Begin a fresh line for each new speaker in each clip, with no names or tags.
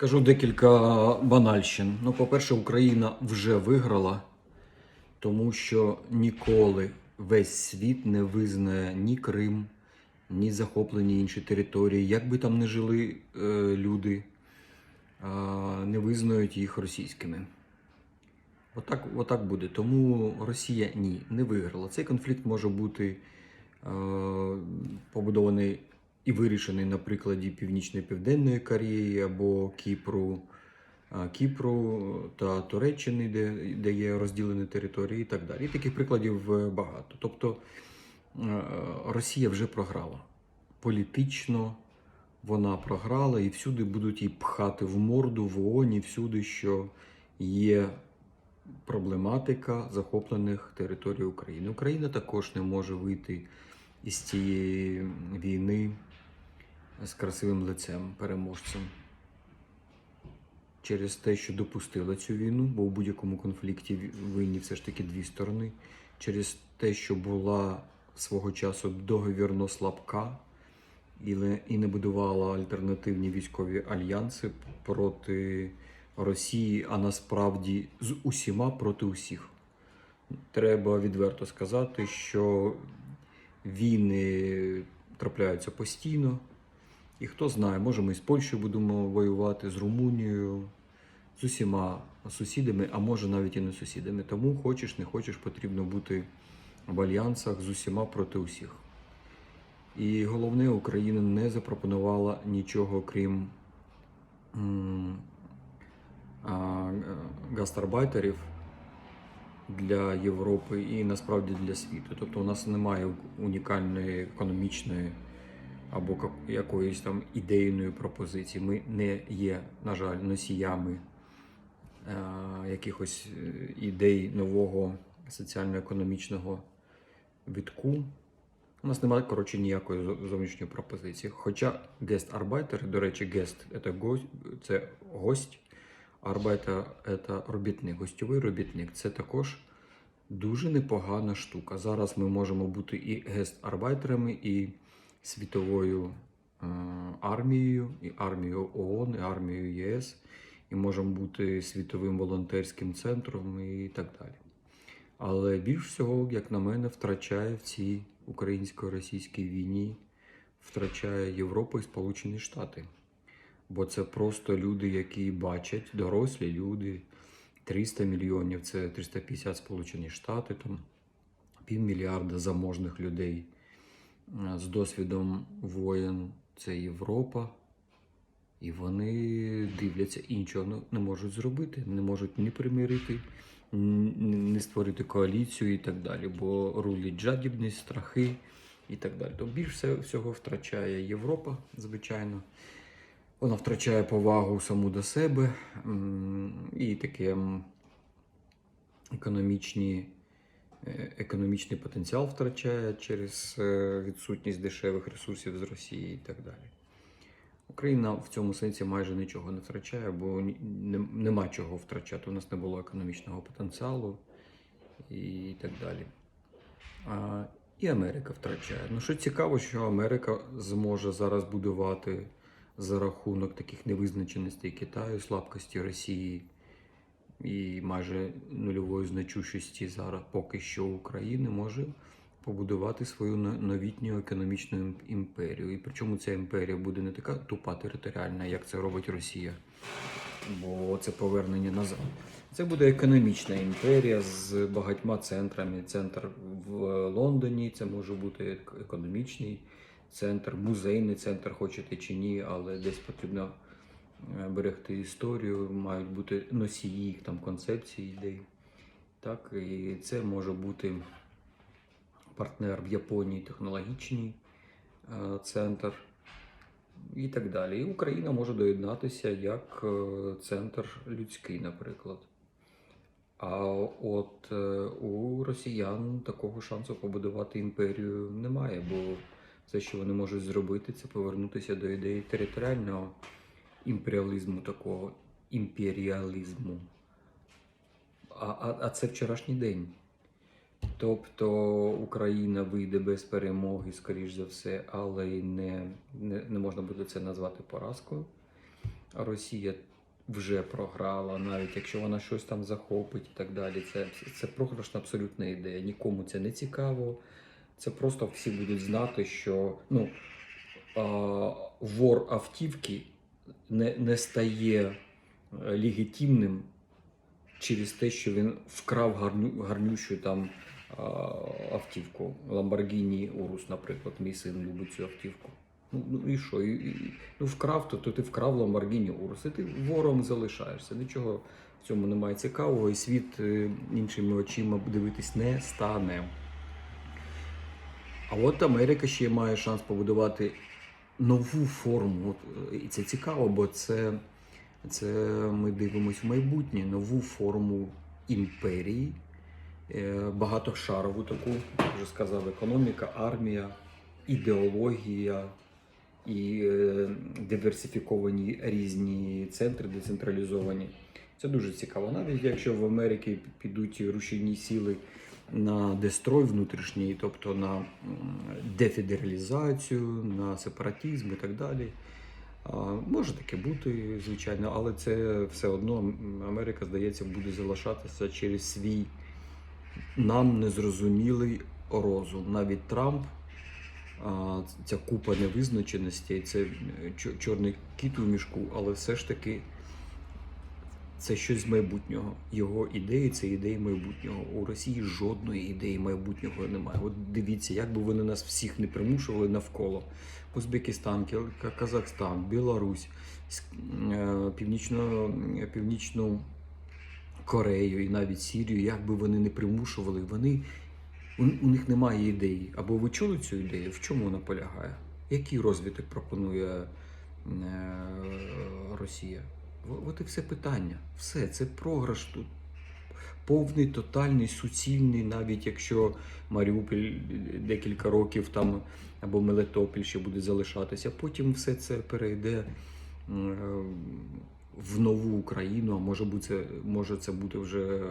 Скажу декілька банальщин. Ну, по-перше, Україна вже виграла, тому що ніколи весь світ не визнає ні Крим, ні захоплені інші території. Як би там не жили е, люди, е, не визнають їх російськими. Отак, отак буде. Тому Росія ні, не виграла. Цей конфлікт може бути е, побудований і вирішений на прикладі Північної Південної Кореї або Кіпру, Кіпру та Туреччини, де, де є розділені території і так далі. І таких прикладів е, багато. Тобто е, Росія вже програла. Політично вона програла, і всюди будуть її пхати в морду, в ООН, і всюди, що є проблематика захоплених територій України. Україна також не може вийти із цієї війни з красивим лицем, переможцем. Через те, що допустила цю війну, бо в будь-якому конфлікті винні все ж таки дві сторони, через те, що була свого часу договірно слабка і не будувала альтернативні військові альянси проти Росії, а насправді з усіма проти усіх. Треба відверто сказати, що війни трапляються постійно. І хто знає, може ми з Польщею будемо воювати, з Румунією, з усіма сусідами, а може навіть і не сусідами. Тому хочеш, не хочеш, потрібно бути в альянсах з усіма проти усіх. І головне, Україна не запропонувала нічого, крім гастарбайтерів для Європи і насправді для світу. Тобто у нас немає унікальної економічної або якоїсь там ідейної пропозиції. Ми не є, на жаль, носіями е, якихось е, ідей нового соціально-економічного витку. У нас немає, коротше, ніякої зовнішньої пропозиції. Хоча гест-арбайтер, до речі, гест це гость, арбайтер це робітник, гостьовий робітник. Це також дуже непогана штука. Зараз ми можемо бути і гест-арбайтерами, і світовою е, армією, і армією ООН, і армією ЄС, і можемо бути світовим волонтерським центром і так далі. Але більш всього, як на мене, втрачає в цій українсько-російській війні, втрачає Європа і Сполучені Штати. Бо це просто люди, які бачать, дорослі люди, 300 мільйонів це 350 Сполучені Штати, там півмільярда заможних людей з досвідом воєн це Європа. І вони дивляться і нічого не- не можуть зробити, не можуть ні примирити, ні створити коаліцію і так далі. Бо рулять жадібність, страхи і так далі. То більш всього втрачає Європа, звичайно. Вона втрачає повагу саму до себе і таке економічні, е, економічний потенціал втрачає через е, відсутність дешевих ресурсів з Росії і так далі. Україна в цьому сенсі майже нічого не втрачає, бо нема чого втрачати. У нас не було економічного потенціалу і так далі. А, і Америка втрачає. Ну, що цікаво, що Америка зможе зараз будувати за рахунок таких невизначеностей Китаю, слабкості Росії і майже нульової значущості зараз поки що України може побудувати свою новітню економічну імперію. І причому ця імперія буде не така тупа територіальна, як це робить Росія, бо це повернення назад. Це буде економічна імперія з багатьма центрами. Центр в Лондоні, це може бути економічний центр, музейний центр, хочете чи ні, але десь потрібно е, берегти історію, мають бути носії їх там концепцій, ідей. Так, і це може бути партнер в Японії, технологічний е, центр і так далі. І Україна може доєднатися як е, центр людський, наприклад. А от е, у росіян такого шансу побудувати імперію немає, бо все, що вони можуть зробити, це повернутися до ідеї територіального імперіалізму, такого імперіалізму. А, а, а це вчорашній день. Тобто Україна вийде без перемоги, скоріш за все, але не, не, не можна буде це назвати поразкою. Росія вже програла, навіть якщо вона щось там захопить і так далі. Це, це програшна абсолютна ідея. Нікому це не цікаво. Це просто всі будуть знати, що ну, а, вор автівки не, не стає е, легітимним через те, що він вкрав гарню, гарнющу там а, автівку. Lamborghini Urus, наприклад, мій син любить цю автівку. Ну, ну і що? І, і, ну вкрав, то, то ти вкрав Lamborghini Urus, і ти вором залишаєшся. Нічого в цьому немає цікавого, і світ е, іншими очима дивитись не стане. А от Америка ще має шанс побудувати нову форму. Е, І це цікаво, бо це, це ми дивимося в майбутнє, нову форму імперії, е, багатошарову таку, як вже сказав, економіка, армія, ідеологія і е, диверсифіковані різні центри, децентралізовані. Це дуже цікаво. Навіть якщо в Америці підуть рушійні сили на дестрой внутрішній, тобто на дефедералізацію, на сепаратизм і так далі. Може таке бути, звичайно, але це все одно Америка, здається, буде залишатися через свій нам незрозумілий розум. Навіть Трамп, ця купа невизначеностей, це е, чорний кіт у мішку, але все ж таки це щось з майбутнього. Його ідеї це ідеї майбутнього. У Росії жодної ідеї майбутнього немає. От дивіться, як би вони нас всіх не примушували навколо. Узбекистан, Казахстан, Білорусь, е, Північно, Північну Корею і навіть Сірію, як би вони не примушували, вони, у, у них немає ідеї. Або ви чули цю ідею? В чому вона полягає? Який розвиток пропонує е, Росія? От і все питання. Все, це програш тут. Повний, тотальний, суцільний, навіть якщо Маріуполь декілька років там або Мелитопіль ще буде залишатися, потім все це перейде в нову Україну, а може бути може це бути вже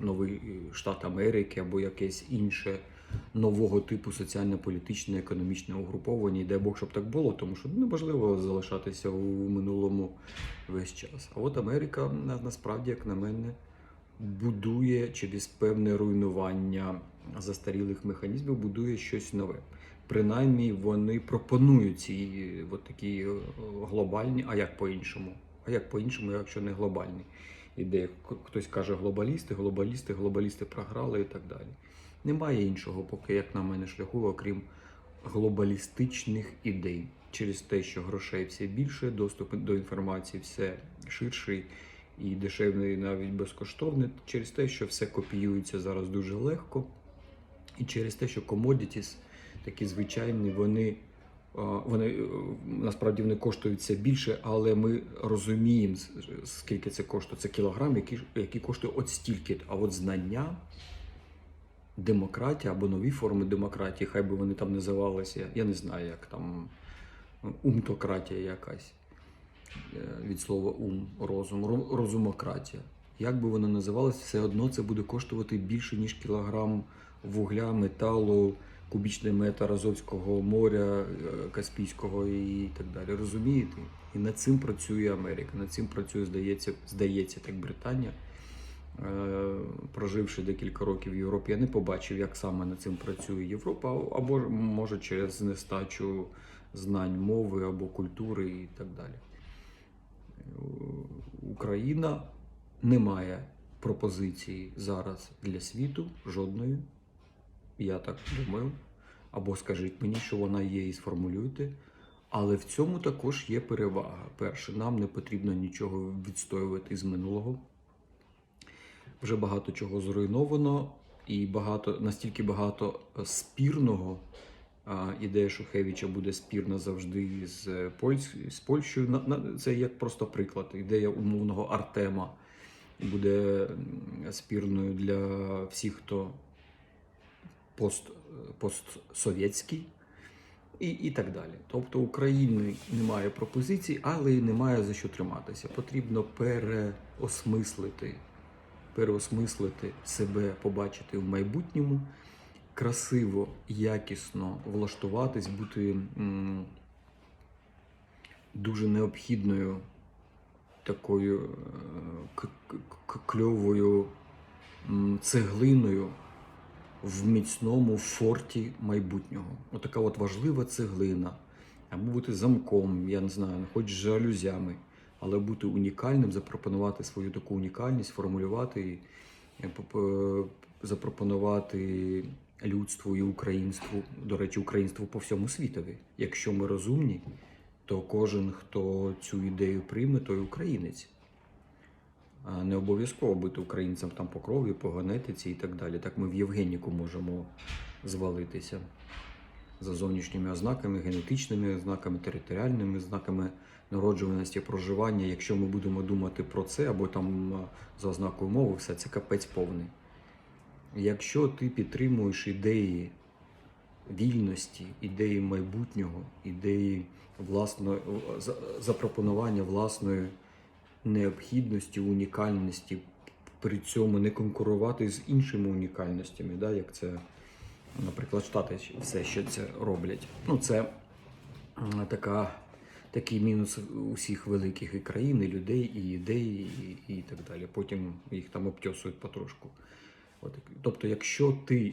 новий штат Америки або якесь інше нового типу соціально-політичне, економічне угруповання. І дай Бог, щоб так було, тому що неможливо залишатися у минулому весь час. А от Америка насправді, як на мене, будує через певне руйнування застарілих механізмів, будує щось нове. Принаймні вони пропонують ці от такі е, глобальні, а як по-іншому? А як по-іншому, якщо не глобальні ідеї? Хтось каже глобалісти, глобалісти, глобалісти програли і так далі. Немає іншого, поки, як на мене, шляху, окрім глобалістичних ідей. Через те, що грошей все більше, доступ до інформації все ширший і дешевний, навіть безкоштовний, через те, що все копіюється зараз дуже легко, і через те, що commodities, такі звичайні, вони, вони е, насправді вони коштують все більше, але ми розуміємо, скільки це коштує. Це кілограм, який, який коштує от стільки. А от знання, демократія або нові форми демократії, хай би вони там називалися, я не знаю, як там умтократія якась е, від слова ум, розум, розумократія. Як би вона називалась, все одно це буде коштувати більше, ніж кілограм вугля, металу, кубічний метр Азовського моря, е, Каспійського і так далі. Розумієте? І над цим працює Америка, над цим працює, здається, здається, так Британія. Е, Проживши декілька років в Європі, я не побачив, як саме над цим працює Європа, або може через нестачу знань мови або культури і так далі. Е, Україна не має пропозиції зараз для світу жодної. Я так думаю. Або скажіть мені, що вона є, і сформулюйте. Але в цьому також є перевага. Перше, нам не потрібно нічого відстоювати з минулого. Вже багато чого зруйновано, і багато настільки багато е, спірного. А, ідея Шухевича буде спірна завжди з, Польсь, з Польщею. На- Це як просто приклад. Ідея умовного Артема буде спірною для всіх, хто пост, постсовєтський і, і так далі. Тобто України немає пропозицій, але й немає за що триматися. Потрібно переосмислити, переосмислити себе, побачити в майбутньому, красиво, якісно влаштуватись, бути дуже необхідною такою е, кльовою цеглиною в міцному форті майбутнього. Отака от важлива цеглина. Або бути замком, я не знаю, хоч жалюзями, але бути унікальним, запропонувати свою таку унікальність, формулювати, і, е, запропонувати людству і українству, до речі, українству по всьому світові. Якщо ми розумні, то кожен, хто цю ідею прийме, той українець. Не обов'язково бути українцем там по крові, по генетиці і так далі. Так ми в Євгеніку можемо звалитися за зовнішніми ознаками, генетичними ознаками, територіальними ознаками народжуваності, проживання. Якщо ми будемо думати про це, або там за ознакою мови, все це капець повний. Якщо ти підтримуєш ідеї вільності, ідеї майбутнього, ідеї власної запропонування власної необхідності, унікальності, при цьому не конкурувати з іншими унікальностями, да, як це, наприклад, Штати все ще це роблять. Ну, це така, такий мінус усіх великих і країн, і людей, і ідей, і, і так далі. Потім їх там обтьосують потрошку. От, тобто, якщо ти е,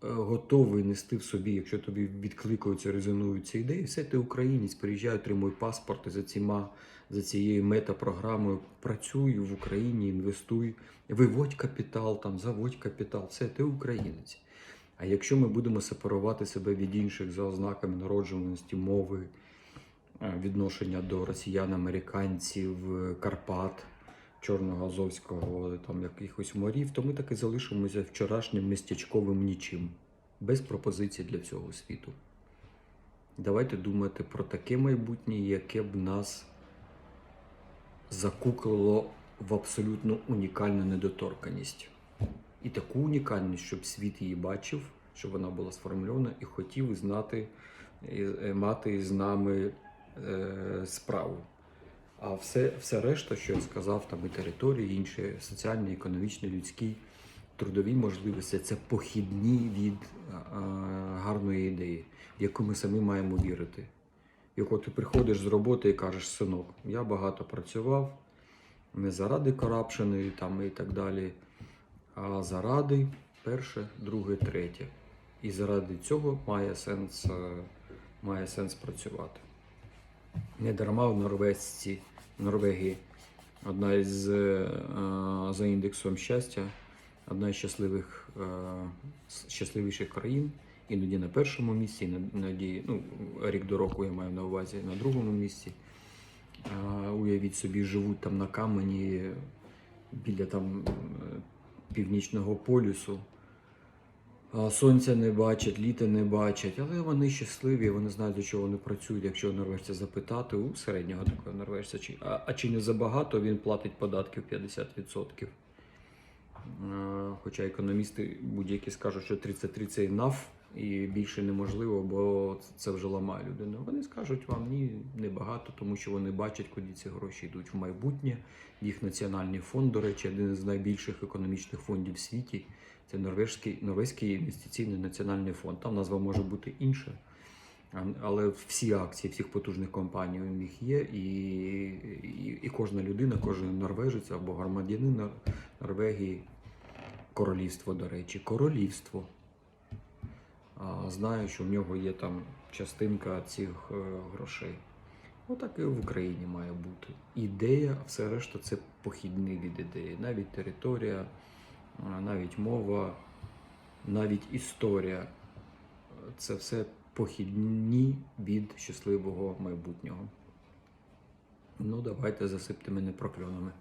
готовий нести в собі, якщо тобі відкликаються, резонують ці ідеї, все ти українець, приїжджай, отримуй паспорт за ціма, за цією метапрограмою працюй в Україні, інвестуй, виводь капітал, там, заводь капітал, все, ти українець. А якщо ми будемо сепарувати себе від інших за ознаками народжуваності, мови, відношення до росіян, американців, е, Карпат, Чорного Азовського, там якихось морів, то ми таки залишимося вчорашнім містечковим нічим, без пропозицій для всього світу. Давайте думати про таке майбутнє, яке б нас закуклило в абсолютно унікальну недоторканість. І таку унікальність, щоб світ її бачив, щоб вона була сформульована і хотів знати, е, мати з нами е, справу. А все, все решта, що я сказав, там і території, і інші соціальні, економічні, людські, трудові можливості це похідні від е, гарної ідеї, в яку ми самі маємо вірити. В яку ти приходиш з роботи і кажеш, синок, я багато працював, не заради корапшени там і так далі, а заради перше, друге, третє. І заради цього має сенс, е, має сенс працювати. Не дарма в Норвезці, в Норвегії одна із е, за індексом щастя, одна із щасливих, е, щасливіших країн. Іноді на першому місці, іноді, ну, рік до року я маю на увазі на другому місці. А, уявіть собі, живуть там на камені біля там е, північного полюсу. Сонця не бачать, літа не бачать, але вони щасливі, вони знають, до чого вони працюють. Якщо норвежця запитати у середнього такого норвежця, чи, а, а чи не забагато він платить податків 50%. Хоча економісти будь-які скажуть, що 33 це enough і більше неможливо, бо це вже ламає людину. Вони скажуть вам ні, небагато, тому що вони бачать, куди ці гроші йдуть в майбутнє. Їх національний фонд, до речі, один з найбільших економічних фондів в світі. Це норвезький, норвезький інвестиційний національний фонд. Там назва може бути інша. Але всі акції всіх потужних компаній у них є, і, і, і кожна людина, кожен норвежець або громадянин Нор- Норвегії, королівство, до речі, королівство. А, знає, що в нього є там частинка цих е, грошей. Отак і в Україні має бути. Ідея, все решта це похідний від ідеї. Навіть територія, навіть мова, навіть історія. Це все похідні від щасливого майбутнього. Ну, давайте засипте мене прокльонами.